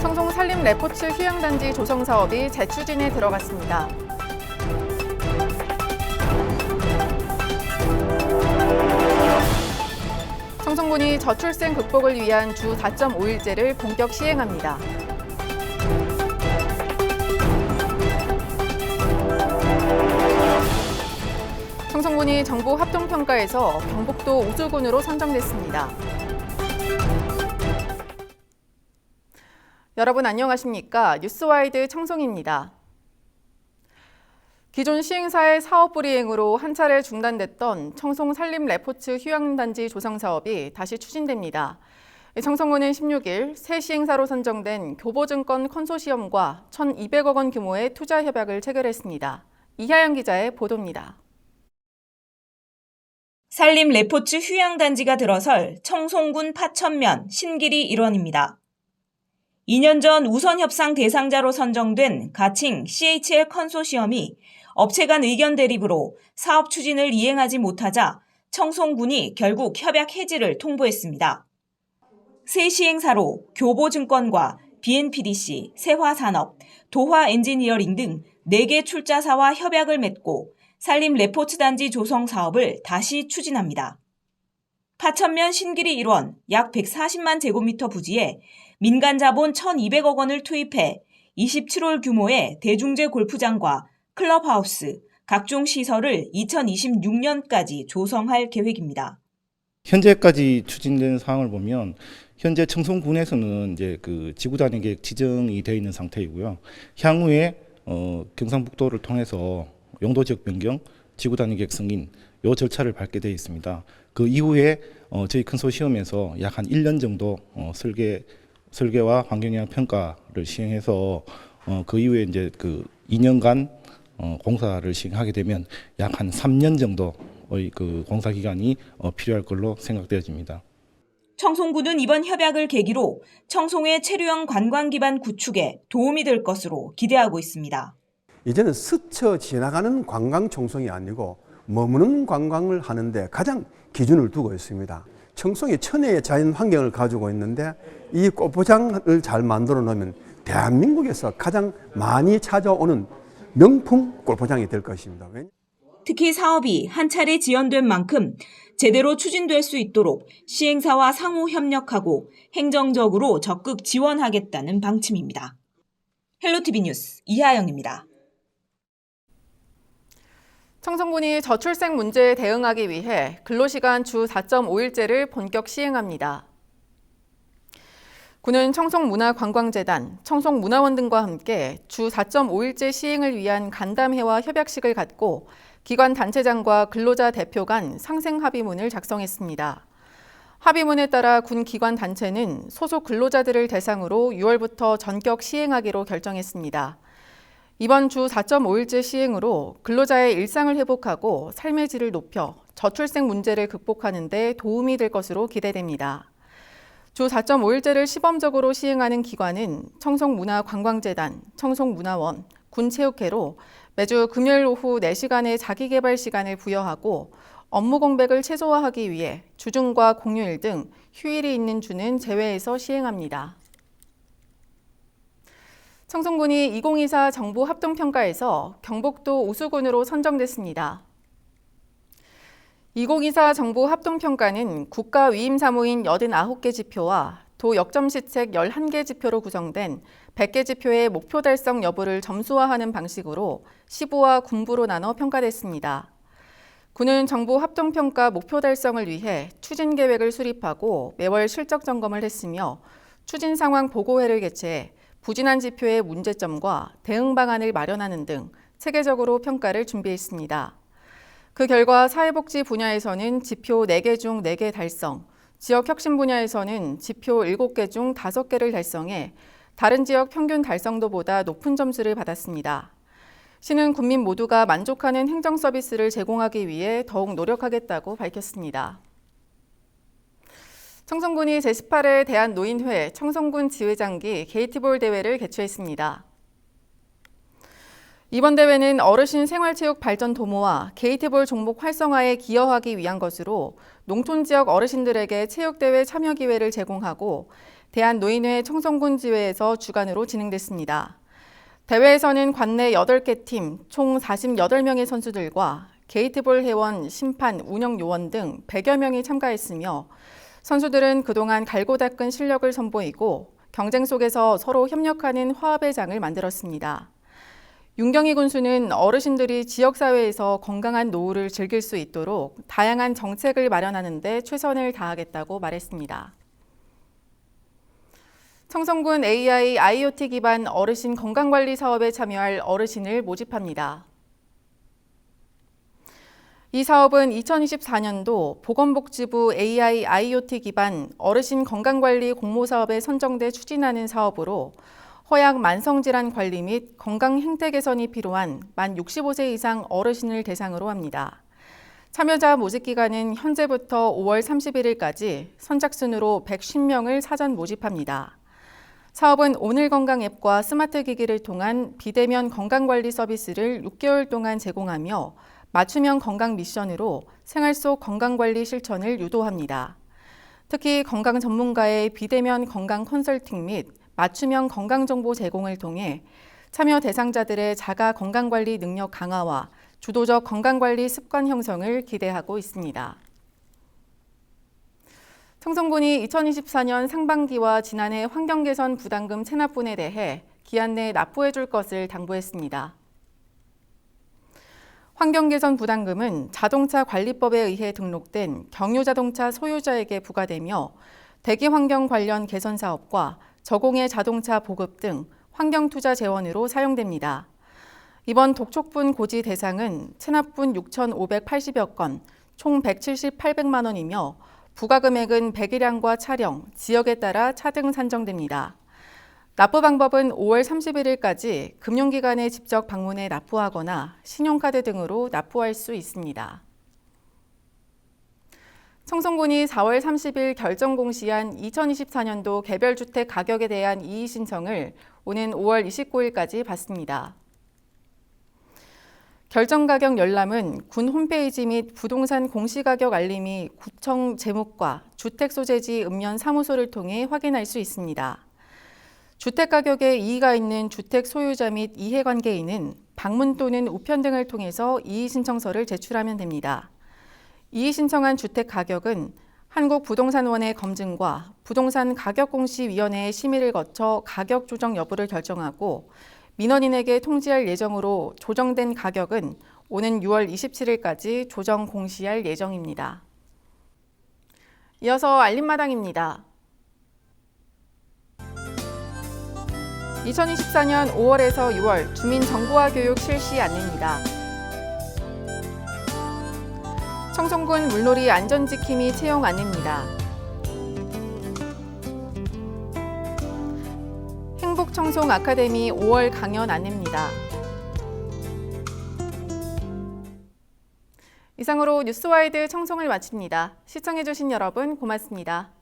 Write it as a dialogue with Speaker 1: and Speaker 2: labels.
Speaker 1: 청송 산림 레포츠 휴양단지 조성 사업이 재추진에 들어갔습니다. 청송군이 저출생 극복을 위한 주 4.5일제를 본격 시행합니다. 청송군이 정부 합동평가에서 경북도 우수군으로 선정됐습니다. 여러분 안녕하십니까? 뉴스와이드 청송입니다. 기존 시행사의 사업 불이행으로 한 차례 중단됐던 청송 산림 레포츠 휴양단지 조성 사업이 다시 추진됩니다. 청송군은 16일 새 시행사로 선정된 교보증권 컨소시엄과 1,200억 원 규모의 투자 협약을 체결했습니다. 이하영 기자의 보도입니다.
Speaker 2: 산림 레포츠 휴양단지가 들어설 청송군 파천면 신길이 일원입니다. 2년 전 우선 협상 대상자로 선정된 가칭 CHL 컨소시엄이 업체 간 의견 대립으로 사업 추진을 이행하지 못하자 청송군이 결국 협약 해지를 통보했습니다. 새 시행사로 교보증권과 BNPDC, 세화산업, 도화엔지니어링 등 4개 출자사와 협약을 맺고 산림 레포츠 단지 조성 사업을 다시 추진합니다. 파천면 신길이 일원 약 140만 제곱미터 부지에 민간 자본 1,200억 원을 투입해 27홀 규모의 대중제 골프장과 클럽하우스, 각종 시설을 2026년까지 조성할 계획입니다.
Speaker 3: 현재까지 추진된 사항을 보면 현재 청송군에서는 이제 그 지구 단위 계획 지정이 되어 있는 상태이고요. 향후에 어, 경상북도를 통해서 용도 지역 변경, 지구 단위 계획 승인 요 절차를 밟게 되어 있습니다. 그 이후에 어, 저희 컨소시엄에서 약 한 1년 정도 어, 설계 설계와 환경영향 평가를 시행해서 어, 그 이후에 이제 그 2년간 어, 공사를 시행하게 되면 약 한 3년 정도의 그 공사 기간이 어, 필요할 걸로 생각되어집니다.
Speaker 2: 청송군은 이번 협약을 계기로 청송의 체류형 관광 기반 구축에 도움이 될 것으로 기대하고 있습니다.
Speaker 4: 이제는 스쳐 지나가는 관광 청송이 아니고 머무는 관광을 하는데 가장 기준을 두고 있습니다. 청송이 천혜의 자연 환경을 가지고 있는데 이 꽃포장을 잘 만들어 놓으면 대한민국에서 가장 많이 찾아오는 명품 골포장이 될 것입니다.
Speaker 2: 특히 사업이 한 차례 지연된 만큼 제대로 추진될 수 있도록 시행사와 상호 협력하고 행정적으로 적극 지원하겠다는 방침입니다. 헬로티비 뉴스 이하영입니다.
Speaker 1: 청송군이 저출생 문제에 대응하기 위해 근로시간 주 4.5일제를 본격 시행합니다. 군은 청송문화관광재단, 청송문화원 등과 함께 주 4.5일제 시행을 위한 간담회와 협약식을 갖고 기관 단체장과 근로자 대표 간 상생 합의문을 작성했습니다. 합의문에 따라 군 기관 단체는 소속 근로자들을 대상으로 6월부터 전격 시행하기로 결정했습니다. 이번 주 4.5일제 시행으로 근로자의 일상을 회복하고 삶의 질을 높여 저출생 문제를 극복하는 데 도움이 될 것으로 기대됩니다. 주 4.5일제를 시범적으로 시행하는 기관은 청송문화관광재단, 청송문화원, 군체육회로 매주 금요일 오후 4시간의 자기개발 시간을 부여하고 업무 공백을 최소화하기 위해 주중과 공휴일 등 휴일이 있는 주는 제외해서 시행합니다. 청송군이 2024 정부 합동평가에서 경북도 우수군으로 선정됐습니다. 2024 정부 합동평가는 국가 위임 사무인 89개 지표와 도 역점 시책 11개 지표로 구성된 100개 지표의 목표 달성 여부를 점수화하는 방식으로 시부와 군부로 나눠 평가됐습니다. 군은 정부 합동평가 목표 달성을 위해 추진 계획을 수립하고 매월 실적 점검을 했으며 추진 상황 보고회를 개최해 부진한 지표의 문제점과 대응 방안을 마련하는 등 체계적으로 평가를 준비했습니다. 그 결과 사회복지 분야에서는 지표 4개 중 4개 달성, 지역 혁신 분야에서는 지표 7개 중 5개를 달성해 다른 지역 평균 달성도보다 높은 점수를 받았습니다. 시는 국민 모두가 만족하는 행정 서비스를 제공하기 위해 더욱 노력하겠다고 밝혔습니다. 청송군이 제18회 대한노인회 청송군 지회장기 게이트볼 대회를 개최했습니다. 이번 대회는 어르신 생활체육 발전 도모와 게이트볼 종목 활성화에 기여하기 위한 것으로 농촌 지역 어르신들에게 체육대회 참여 기회를 제공하고 대한노인회 청송군 지회에서 주관으로 진행됐습니다. 대회에서는 관내 8개 팀 총 48명의 선수들과 게이트볼 회원, 심판, 운영 요원 등 100여 명이 참가했으며 선수들은 그동안 갈고 닦은 실력을 선보이고 경쟁 속에서 서로 협력하는 화합의 장을 만들었습니다. 윤경희 군수는 어르신들이 지역사회에서 건강한 노후를 즐길 수 있도록 다양한 정책을 마련하는 데 최선을 다하겠다고 말했습니다. 청성군 AI IoT 기반 어르신 건강관리 사업에 참여할 어르신을 모집합니다. 이 사업은 2024년도 보건복지부 AI IoT 기반 어르신 건강관리 공모사업에 선정돼 추진하는 사업으로 허약 만성질환 관리 및 건강 행태 개선이 필요한 만 65세 이상 어르신을 대상으로 합니다. 참여자 모집 기간은 현재부터 5월 31일까지 선착순으로 110명을 사전 모집합니다. 사업은 오늘 건강 앱과 스마트 기기를 통한 비대면 건강관리 서비스를 6개월 동안 제공하며 맞춤형 건강 미션으로 생활 속 건강관리 실천을 유도합니다. 특히 건강 전문가의 비대면 건강 컨설팅 및 맞춤형 건강정보 제공을 통해 참여 대상자들의 자가 건강관리 능력 강화와 주도적 건강관리 습관 형성을 기대하고 있습니다. 청송군이 2024년 상반기와 지난해 환경개선 부담금 체납분에 대해 기한 내에 납부해 줄 것을 당부했습니다. 환경개선 부담금은 자동차 관리법에 의해 등록된 경유자동차 소유자에게 부과되며 대기환경 관련 개선 사업과 저공해 자동차 보급 등 환경 투자 재원으로 사용됩니다. 이번 독촉분 고지 대상은 체납분 6,580여 건, 총 178백만 원이며 부과 금액은 배기량과 차량, 지역에 따라 차등 산정됩니다. 납부 방법은 5월 31일까지 금융기관에 직접 방문해 납부하거나 신용카드 등으로 납부할 수 있습니다. 청송군이 4월 30일 결정 공시한 2024년도 개별주택 가격에 대한 이의 신청을 오는 5월 29일까지 받습니다. 결정 가격 열람은 군 홈페이지 및 부동산 공시가격 알림이 구청 재무과 주택 소재지 읍면 사무소를 통해 확인할 수 있습니다. 주택 가격에 이의가 있는 주택 소유자 및 이해관계인은 방문 또는 우편 등을 통해서 이의 신청서를 제출하면 됩니다. 이의 신청한 주택 가격은 한국부동산원의 검증과 부동산 가격공시위원회의 심의를 거쳐 가격 조정 여부를 결정하고 민원인에게 통지할 예정으로 조정된 가격은 오는 6월 27일까지 조정 공시할 예정입니다. 이어서 알림마당입니다. 2024년 5월에서 6월 주민 정보화 교육 실시 안내입니다. 청송군 물놀이 안전지킴이 채용 안내입니다. 행복청송 아카데미 5월 강연 안내입니다. 이상으로 뉴스와이드 청송을 마칩니다. 시청해주신 여러분 고맙습니다.